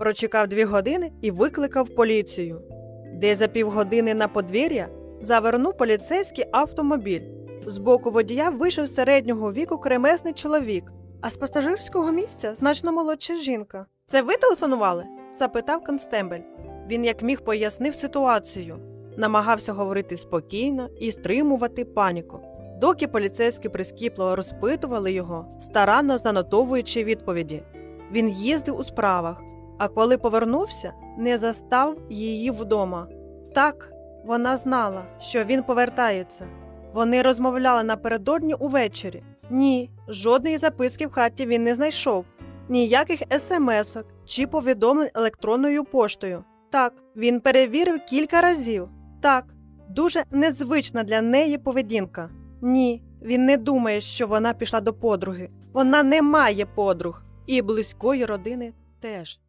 прочекав дві години і викликав поліцію. Де за півгодини на подвір'я завернув поліцейський автомобіль. З боку водія вийшов середнього віку кремезний чоловік, а з пасажирського місця значно молодша жінка. Це ви телефонували? запитав констебель. Він як міг пояснив ситуацію, намагався говорити спокійно і стримувати паніку. Доки поліцейські прискіпливо розпитували його, старанно занотовуючи відповіді. Він їздив у справах, а коли повернувся, не застав її вдома. Так, вона знала, що він повертається. Вони розмовляли напередодні увечері. Ні, жодної записки в хаті він не знайшов, ніяких смс-ок чи повідомлень електронною поштою. Так, він перевірив кілька разів. Так, дуже незвична для неї поведінка. Ні, він не думає, що вона пішла до подруги. Вона не має подруг, і близької родини теж.